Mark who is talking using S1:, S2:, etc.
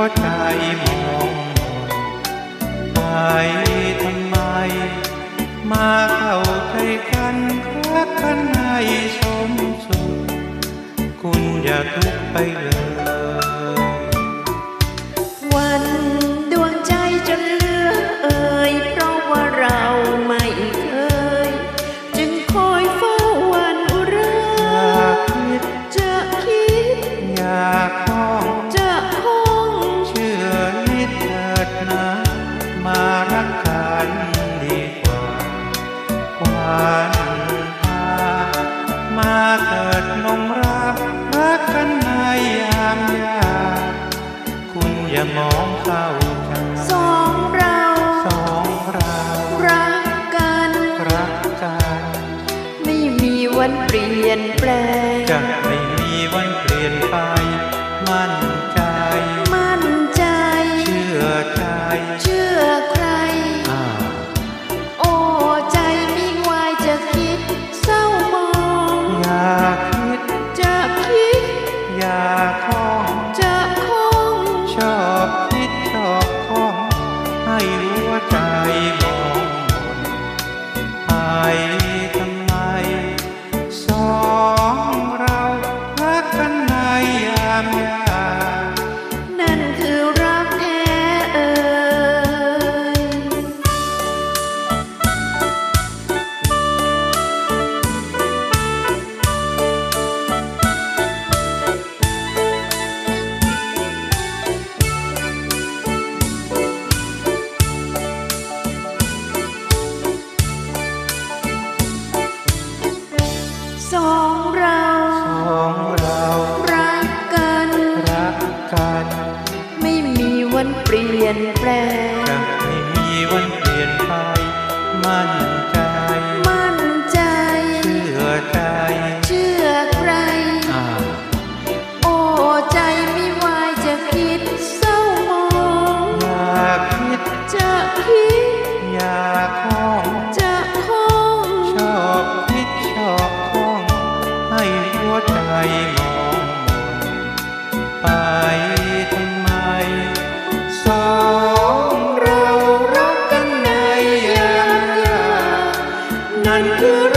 S1: วใจมองไปทำไม มาเข้าใจกันรักกันในสมสุขคุณอย่าทุกไปเลย
S2: วันดวงใจจะเลือเอ่ยเพราะว่าเราไม่เคย จึงคอยเฝ้าวันเรื่จะคิด
S1: อยาก รักกันดีกว่าหวานตามาเถิดนงรักรักกันในยามยากคุณอย่ามองเศร้าใจ
S2: สองเรา
S1: สองเรา
S2: รักกัน
S1: รักกัน
S2: ไม่มีวันเปลี่ยนแปลง
S1: จะไม่มีวันเปลี่ยนไปมันา
S2: มยา
S1: นั่น
S2: คือรักแท้เอ่ยสอง วันเปลี่ยนแปลง
S1: จะไม่มีวันเปลี่ยนไปมัน เ